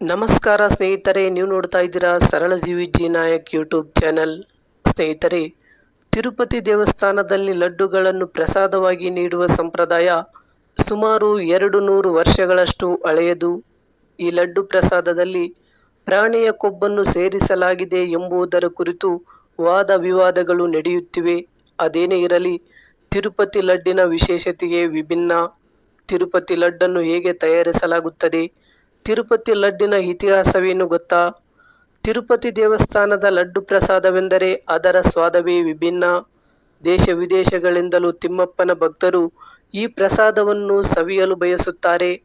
ನಮಸ್ಕಾರ ಸ್ನೇಹಿತರೆ, ನೀವು ನೋಡ್ತಾ ಇದ್ದೀರಾ ಸರಳ ಜೀವಿ ಜಿ ನಾಯಕ್ ಯೂಟ್ಯೂಬ್ ಚಾನೆಲ್. ಸ್ನೇಹಿತರೆ, ತಿರುಪತಿ ದೇವಸ್ಥಾನದಲ್ಲಿ ಲಡ್ಡುಗಳನ್ನು ಪ್ರಸಾದವಾಗಿ ನೀಡುವ ಸಂಪ್ರದಾಯ ಸುಮಾರು ಎರಡು ನೂರು ವರ್ಷಗಳಷ್ಟು ಹಳೆಯದು. ಈ ಲಡ್ಡು ಪ್ರಸಾದದಲ್ಲಿ ಪ್ರಾಣಿಯ ಕೊಬ್ಬನ್ನು ಸೇರಿಸಲಾಗಿದೆ ಎಂಬುದರ ಕುರಿತು ವಾದ ವಿವಾದಗಳು ನಡೆಯುತ್ತಿವೆ. ಅದೇನೇ ಇರಲಿ, ತಿರುಪತಿ ಲಡ್ಡಿನ ವಿಶೇಷತೆಯೇ ವಿಭಿನ್ನ. ತಿರುಪತಿ ಲಡ್ಡನ್ನು ಹೇಗೆ ತಯಾರಿಸಲಾಗುತ್ತದೆ? ತಿರುಪತಿ ಲಡ್ಡಿನ ಇತಿಹಾಸವೇನು ಗೊತ್ತಾ? ತಿರುಪತಿ ದೇವಸ್ಥಾನದ ಲಡ್ಡು ಪ್ರಸಾದವೆಂದರೆ ಅದರ ಸ್ವಾದವೇ ವಿಭಿನ್ನ. ದೇಶ ವಿದೇಶಗಳಿಂದಲೂ ತಿಮ್ಮಪ್ಪನ ಭಕ್ತರು ಈ ಪ್ರಸಾದವನ್ನು ಸವಿಯಲು ಬಯಸುತ್ತಾರೆ.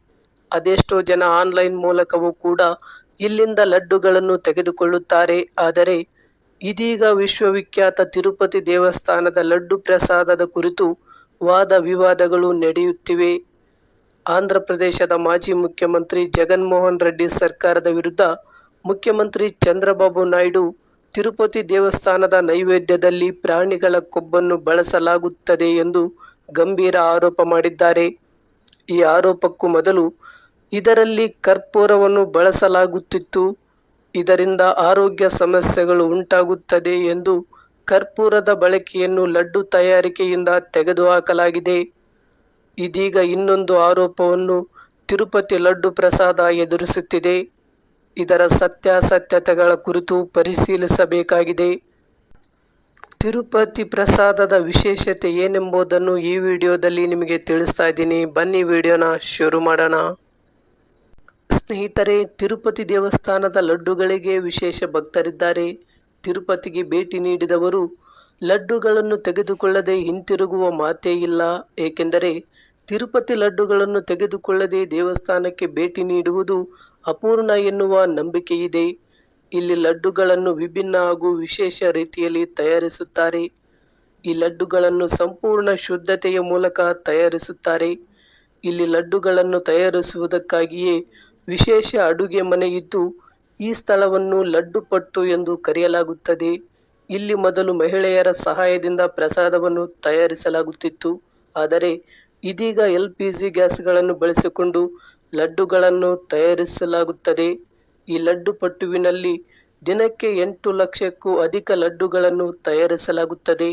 ಅದೆಷ್ಟೋ ಜನ ಆನ್ಲೈನ್ ಮೂಲಕವೂ ಕೂಡ ಇಲ್ಲಿಂದ ಲಡ್ಡುಗಳನ್ನು ತೆಗೆದುಕೊಳ್ಳುತ್ತಾರೆ. ಆದರೆ ಇದೀಗ ವಿಶ್ವವಿಖ್ಯಾತ ತಿರುಪತಿ ದೇವಸ್ಥಾನದ ಲಡ್ಡು ಪ್ರಸಾದದ ಕುರಿತು ವಾದ ವಿವಾದಗಳು ನಡೆಯುತ್ತಿವೆ. ಆಂಧ್ರ ಪ್ರದೇಶದ ಮಾಜಿ ಮುಖ್ಯಮಂತ್ರಿ ಜಗನ್ಮೋಹನ್ ರೆಡ್ಡಿ ಸರ್ಕಾರದ ವಿರುದ್ಧ ಮುಖ್ಯಮಂತ್ರಿ ಚಂದ್ರಬಾಬು ನಾಯ್ಡು ತಿರುಪತಿ ದೇವಸ್ಥಾನದ ನೈವೇದ್ಯದಲ್ಲಿ ಪ್ರಾಣಿಗಳ ಕೊಬ್ಬನ್ನು ಬಳಸಲಾಗುತ್ತದೆ ಎಂದು ಗಂಭೀರ ಆರೋಪ ಮಾಡಿದ್ದಾರೆ. ಈ ಆರೋಪಕ್ಕೂ ಮೊದಲು ಇದರಲ್ಲಿ ಕರ್ಪೂರವನ್ನು ಬಳಸಲಾಗುತ್ತಿತ್ತು. ಇದರಿಂದ ಆರೋಗ್ಯ ಸಮಸ್ಯೆಗಳು ಉಂಟಾಗುತ್ತದೆ ಎಂದು ಕರ್ಪೂರದ ಬಳಕೆಯನ್ನು ಲಡ್ಡು ತಯಾರಿಕೆಯಿಂದ ತೆಗೆದುಹಾಕಲಾಗಿದೆ. ಇದೀಗ ಇನ್ನೊಂದು ಆರೋಪವನ್ನು ತಿರುಪತಿ ಲಡ್ಡು ಪ್ರಸಾದ ಎದುರಿಸುತ್ತಿದೆ. ಇದರ ಸತ್ಯಾಸತ್ಯತೆಗಳ ಕುರಿತು ಪರಿಶೀಲಿಸಬೇಕಾಗಿದೆ. ತಿರುಪತಿ ಪ್ರಸಾದದ ವಿಶೇಷತೆ ಏನೆಂಬುದನ್ನು ಈ ವಿಡಿಯೋದಲ್ಲಿ ನಿಮಗೆ ತಿಳಿಸ್ತಾ ಇದ್ದೀನಿ. ಬನ್ನಿ ವಿಡಿಯೋನ ಶುರು ಮಾಡೋಣ. ಸ್ನೇಹಿತರೆ, ತಿರುಪತಿ ದೇವಸ್ಥಾನದ ಲಡ್ಡುಗಳಿಗೆ ವಿಶೇಷ ಭಕ್ತರಿದ್ದಾರೆ. ತಿರುಪತಿಗೆ ಭೇಟಿ ನೀಡಿದವರು ಲಡ್ಡುಗಳನ್ನು ತೆಗೆದುಕೊಳ್ಳದೆ ಹಿಂತಿರುಗುವ ಮಾತೇ ಇಲ್ಲ. ಏಕೆಂದರೆ ತಿರುಪತಿ ಲಡ್ಡುಗಳನ್ನು ತೆಗೆದುಕೊಳ್ಳದೆ ದೇವಸ್ಥಾನಕ್ಕೆ ಭೇಟಿ ನೀಡುವುದು ಅಪೂರ್ಣ ಎನ್ನುವ ನಂಬಿಕೆಯಿದೆ. ಇಲ್ಲಿ ಲಡ್ಡುಗಳನ್ನು ವಿಭಿನ್ನ ಹಾಗೂ ವಿಶೇಷ ರೀತಿಯಲ್ಲಿ ತಯಾರಿಸುತ್ತಾರೆ. ಈ ಲಡ್ಡುಗಳನ್ನು ಸಂಪೂರ್ಣ ಶುದ್ಧತೆಯ ಮೂಲಕ ತಯಾರಿಸುತ್ತಾರೆ. ಇಲ್ಲಿ ಲಡ್ಡುಗಳನ್ನು ತಯಾರಿಸುವುದಕ್ಕಾಗಿಯೇ ವಿಶೇಷ ಅಡುಗೆ ಮನೆ ಈ ಸ್ಥಳವನ್ನು ಲಡ್ಡು ಪಟ್ಟು ಎಂದು ಕರೆಯಲಾಗುತ್ತದೆ. ಇಲ್ಲಿ ಮೊದಲು ಮಹಿಳೆಯರ ಸಹಾಯದಿಂದ ಪ್ರಸಾದವನ್ನು ತಯಾರಿಸಲಾಗುತ್ತಿತ್ತು. ಆದರೆ ಇದೀಗ ಎಲ್ ಪಿ ಜಿ ಗ್ಯಾಸ್ಗಳನ್ನು ಬಳಸಿಕೊಂಡು ಲಡ್ಡುಗಳನ್ನು ತಯಾರಿಸಲಾಗುತ್ತದೆ. ಈ ಲಡ್ಡು ಪಟ್ಟುವಿನಲ್ಲಿ ದಿನಕ್ಕೆ ಎಂಟು ಲಕ್ಷಕ್ಕೂ ಅಧಿಕ ಲಡ್ಡುಗಳನ್ನು ತಯಾರಿಸಲಾಗುತ್ತದೆ.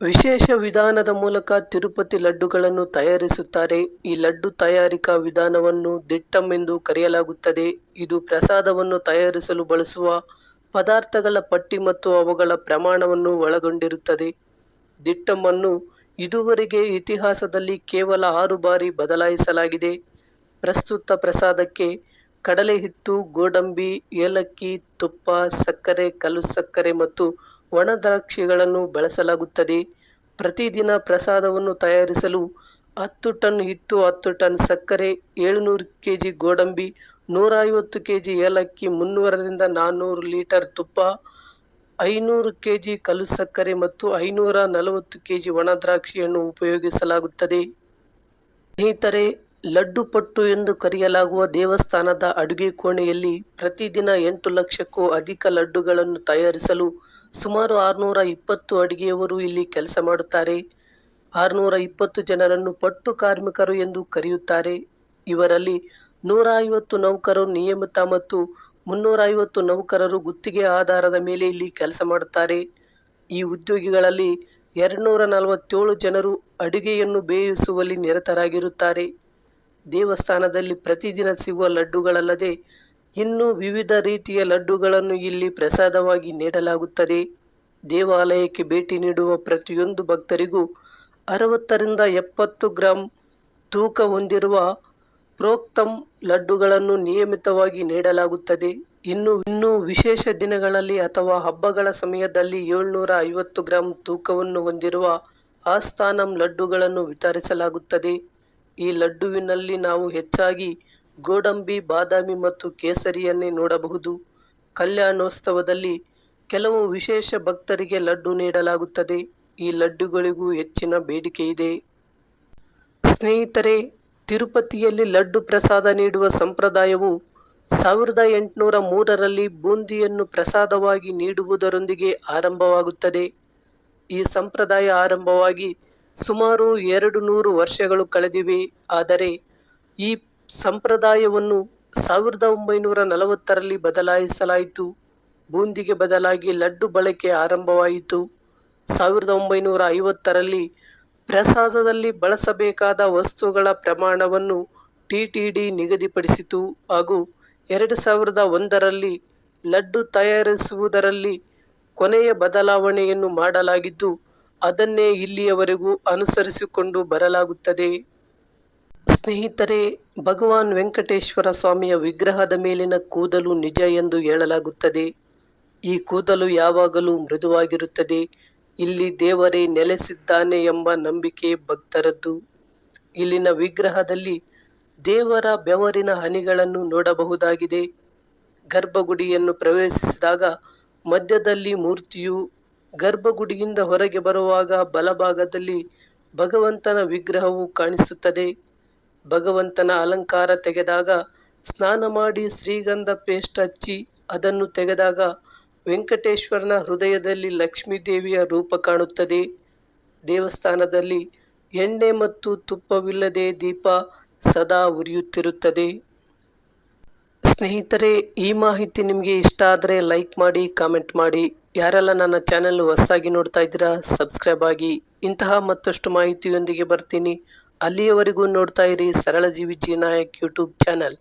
ವಿಶೇಷ ವಿಧಾನದ ಮೂಲಕ ತಿರುಪತಿ ಲಡ್ಡುಗಳನ್ನು ತಯಾರಿಸುತ್ತಾರೆ. ಈ ಲಡ್ಡು ತಯಾರಿಕಾ ವಿಧಾನವನ್ನು ದಿಟ್ಟಂ ಎಂದು ಕರೆಯಲಾಗುತ್ತದೆ. ಇದು ಪ್ರಸಾದವನ್ನು ತಯಾರಿಸಲು ಬಳಸುವ ಪದಾರ್ಥಗಳ ಪಟ್ಟಿ ಮತ್ತು ಅವುಗಳ ಪ್ರಮಾಣವನ್ನು ಒಳಗೊಂಡಿರುತ್ತದೆ. ದಿಟ್ಟಮ್ಮನ್ನು ಇದುವರೆಗೆ ಇತಿಹಾಸದಲ್ಲಿ ಕೇವಲ ಆರು ಬಾರಿ ಬದಲಾಯಿಸಲಾಗಿದೆ. ಪ್ರಸ್ತುತ ಪ್ರಸಾದಕ್ಕೆ ಕಡಲೆ ಹಿಟ್ಟು, ಗೋಡಂಬಿ, ಏಲಕ್ಕಿ, ತುಪ್ಪ, ಸಕ್ಕರೆ, ಕಲ್ಲು ಸಕ್ಕರೆ ಮತ್ತು ಒಣ ದ್ರಾಕ್ಷಿಗಳನ್ನು ಬಳಸಲಾಗುತ್ತದೆ. ಪ್ರತಿದಿನ ಪ್ರಸಾದವನ್ನು ತಯಾರಿಸಲು ಹತ್ತು ಟನ್ ಹಿಟ್ಟು, ಹತ್ತು ಟನ್ ಸಕ್ಕರೆ, ಏಳುನೂರು ಕೆ ಜಿ ಗೋಡಂಬಿ ನೂರ ಐವತ್ತು ಕೆ ಜಿ ಏಲಕ್ಕಿ, ಮುನ್ನೂರರಿಂದ ನಾನ್ನೂರು ಲೀಟರ್ ತುಪ್ಪ ಐನೂರು ಕೆ ಜಿ ಕಲ್ಲು ಸಕ್ಕರೆ ಮತ್ತು ಐನೂರ ನಲವತ್ತು ಕೆ ಜಿ ಒಣ ದ್ರಾಕ್ಷಿಯನ್ನು ಉಪಯೋಗಿಸಲಾಗುತ್ತದೆ. ಸ್ನೇಹಿತರೆ, ಲಡ್ಡು ಪಟ್ಟು ಎಂದು ಕರೆಯಲಾಗುವ ದೇವಸ್ಥಾನದ ಅಡುಗೆ ಕೋಣೆಯಲ್ಲಿ ಪ್ರತಿದಿನ ಎಂಟು ಲಕ್ಷಕ್ಕೂ ಅಧಿಕ ಲಡ್ಡುಗಳನ್ನು ತಯಾರಿಸಲು ಸುಮಾರು ಆರುನೂರ ಇಪ್ಪತ್ತು ಅಡುಗೆಯವರು ಇಲ್ಲಿ ಕೆಲಸ ಮಾಡುತ್ತಾರೆ. ಆರುನೂರ ಇಪ್ಪತ್ತು ಜನರನ್ನು ಪಟ್ಟು ಕಾರ್ಮಿಕರು ಎಂದು ಕರೆಯುತ್ತಾರೆ. ಇವರಲ್ಲಿ ನೂರ ಐವತ್ತು ನೌಕರರು ನಿಯಮಿತ ಮತ್ತು ಮುನ್ನೂರ ಐವತ್ತು ನೌಕರರು ಗುತ್ತಿಗೆ ಆಧಾರದ ಮೇಲೆ ಇಲ್ಲಿ ಕೆಲಸ ಮಾಡುತ್ತಾರೆ. ಈ ಉದ್ಯೋಗಿಗಳಲ್ಲಿ ಎರಡುನೂರ ನಲವತ್ತೇಳು ಜನರು ಅಡುಗೆಯನ್ನು ಬೇಯಿಸುವಲ್ಲಿ ನಿರತರಾಗಿರುತ್ತಾರೆ. ದೇವಸ್ಥಾನದಲ್ಲಿ ಪ್ರತಿದಿನ ಸಿಗುವ ಲಡ್ಡುಗಳಲ್ಲದೆ ಇನ್ನೂ ವಿವಿಧ ರೀತಿಯ ಲಡ್ಡುಗಳನ್ನು ಇಲ್ಲಿ ಪ್ರಸಾದವಾಗಿ ನೀಡಲಾಗುತ್ತದೆ. ದೇವಾಲಯಕ್ಕೆ ಭೇಟಿ ನೀಡುವ ಪ್ರತಿಯೊಂದು ಭಕ್ತರಿಗೂ ಅರವತ್ತರಿಂದ ಎಪ್ಪತ್ತು ಗ್ರಾಂ ತೂಕ ಹೊಂದಿರುವ ಪ್ರೋಕ್ತಮ್ ಲಡ್ಡುಗಳನ್ನು ನಿಯಮಿತವಾಗಿ ನೀಡಲಾಗುತ್ತದೆ. ಇನ್ನು ಇನ್ನು ವಿಶೇಷ ದಿನಗಳಲ್ಲಿ ಅಥವಾ ಹಬ್ಬಗಳ ಸಮಯದಲ್ಲಿ ಏಳ್ನೂರ ಐವತ್ತು ಗ್ರಾಂ ತೂಕವನ್ನು ಹೊಂದಿರುವ ಆಸ್ಥಾನಂ ಲಡ್ಡುಗಳನ್ನು ವಿತರಿಸಲಾಗುತ್ತದೆ. ಈ ಲಡ್ಡುವಿನಲ್ಲಿ ನಾವು ಹೆಚ್ಚಾಗಿ ಗೋಡಂಬಿ, ಬಾದಾಮಿ ಮತ್ತು ಕೇಸರಿಯನ್ನೇ ನೋಡಬಹುದು. ಕಲ್ಯಾಣೋತ್ಸವದಲ್ಲಿ ಕೆಲವು ವಿಶೇಷ ಭಕ್ತರಿಗೆ ಲಡ್ಡು ನೀಡಲಾಗುತ್ತದೆ. ಈ ಲಡ್ಡುಗಳಿಗೂ ಹೆಚ್ಚಿನ ಬೇಡಿಕೆ ಇದೆ ಸ್ನೇಹಿತರೆ ತಿರುಪತಿಯಲ್ಲಿ ಲಡ್ಡು ಪ್ರಸಾದ ನೀಡುವ ಸಂಪ್ರದಾಯವು ಸಾವಿರದ ಎಂಟುನೂರ ಮೂರರಲ್ಲಿ ಬೂಂದಿಯನ್ನು ಪ್ರಸಾದವಾಗಿ ನೀಡುವುದರೊಂದಿಗೆ ಆರಂಭವಾಗುತ್ತದೆ. ಈ ಸಂಪ್ರದಾಯ ಆರಂಭವಾಗಿ ಸುಮಾರು ಎರಡು ನೂರು ವರ್ಷಗಳು ಕಳೆದಿವೆ. ಆದರೆ ಈ ಸಂಪ್ರದಾಯವನ್ನು ಸಾವಿರದ ಒಂಬೈನೂರ ನಲವತ್ತರಲ್ಲಿ ಬದಲಾಯಿಸಲಾಯಿತು. ಬೂಂದಿಗೆ ಬದಲಾಗಿ ಲಡ್ಡು ಬಳಕೆ ಆರಂಭವಾಯಿತು. ಸಾವಿರದ ಒಂಬೈನೂರ ಐವತ್ತರಲ್ಲಿ ಪ್ರಸಾದದಲ್ಲಿ ಬಳಸಬೇಕಾದ ವಸ್ತುಗಳ ಪ್ರಮಾಣವನ್ನು ಟಿಟಿಡಿ ನಿಗದಿಪಡಿಸಿತು ಹಾಗೂ ಎರಡು ಸಾವಿರದ ಒಂದರಲ್ಲಿ ಲಡ್ಡು ತಯಾರಿಸುವುದರಲ್ಲಿ ಕೊನೆಯ ಬದಲಾವಣೆಯನ್ನು ಮಾಡಲಾಗಿದ್ದು, ಅದನ್ನೇ ಇಲ್ಲಿಯವರೆಗೂ ಅನುಸರಿಸಿಕೊಂಡು ಬರಲಾಗುತ್ತದೆ. ಸ್ನೇಹಿತರೆ, ಭಗವಾನ್ ವೆಂಕಟೇಶ್ವರ ಸ್ವಾಮಿಯ ವಿಗ್ರಹದ ಮೇಲಿನ ಕೂದಲು ನಿಜ ಎಂದು ಹೇಳಲಾಗುತ್ತದೆ. ಈ ಕೂದಲು ಯಾವಾಗಲೂ ಮೃದುವಾಗಿರುತ್ತದೆ. ಇಲ್ಲಿ ದೇವರೇ ನೆಲೆಸಿದ್ದಾನೆ ಎಂಬ ನಂಬಿಕೆ ಭಕ್ತರದ್ದು. ಇಲ್ಲಿನ ವಿಗ್ರಹದಲ್ಲಿ ದೇವರ ಬೆವರಿನ ಹನಿಗಳನ್ನು ನೋಡಬಹುದಾಗಿದೆ. ಗರ್ಭಗುಡಿಯನ್ನು ಪ್ರವೇಶಿಸಿದಾಗ ಮಧ್ಯದಲ್ಲಿ ಮೂರ್ತಿಯು ಗರ್ಭಗುಡಿಯಿಂದ ಹೊರಗೆ ಬರುವಾಗ ಬಲಭಾಗದಲ್ಲಿ ಭಗವಂತನ ವಿಗ್ರಹವು ಕಾಣಿಸುತ್ತದೆ. ಭಗವಂತನ ಅಲಂಕಾರ ತೆಗೆದಾಗ ಸ್ನಾನ ಮಾಡಿ ಶ್ರೀಗಂಧ ಪೇಸ್ಟ್ ಹಚ್ಚಿ ಅದನ್ನು ತೆಗೆದಾಗ ವೆಂಕಟೇಶ್ವರನ ಹೃದಯದಲ್ಲಿ ಲಕ್ಷ್ಮೀದೇವಿಯ ರೂಪ ಕಾಣುತ್ತದೆ. ದೇವಸ್ಥಾನದಲ್ಲಿ ಎಣ್ಣೆ ಮತ್ತು ತುಪ್ಪವಿಲ್ಲದೆ ದೀಪ ಸದಾ ಉರಿಯುತ್ತಿರುತ್ತದೆ. ಸ್ನೇಹಿತರೆ, ಈ ಮಾಹಿತಿ ನಿಮಗೆ ಇಷ್ಟ ಆದರೆ ಲೈಕ್ ಮಾಡಿ, ಕಾಮೆಂಟ್ ಮಾಡಿ. ಯಾರೆಲ್ಲ ನನ್ನ ಚಾನೆಲ್ ಹೊಸ್ದಾಗಿ ನೋಡ್ತಾ ಇದ್ದೀರಾ, ಸಬ್ಸ್ಕ್ರೈಬ್ ಆಗಿ. ಇಂತಹ ಮತ್ತಷ್ಟು ಮಾಹಿತಿಯೊಂದಿಗೆ ಬರ್ತೀನಿ. ಅಲ್ಲಿಯವರೆಗೂ ನೋಡ್ತಾ ಇರಿ ಸರಳ ಜೀವಿ ಜಿ ನಾಯಕ್ ಯೂಟ್ಯೂಬ್ ಚಾನಲ್.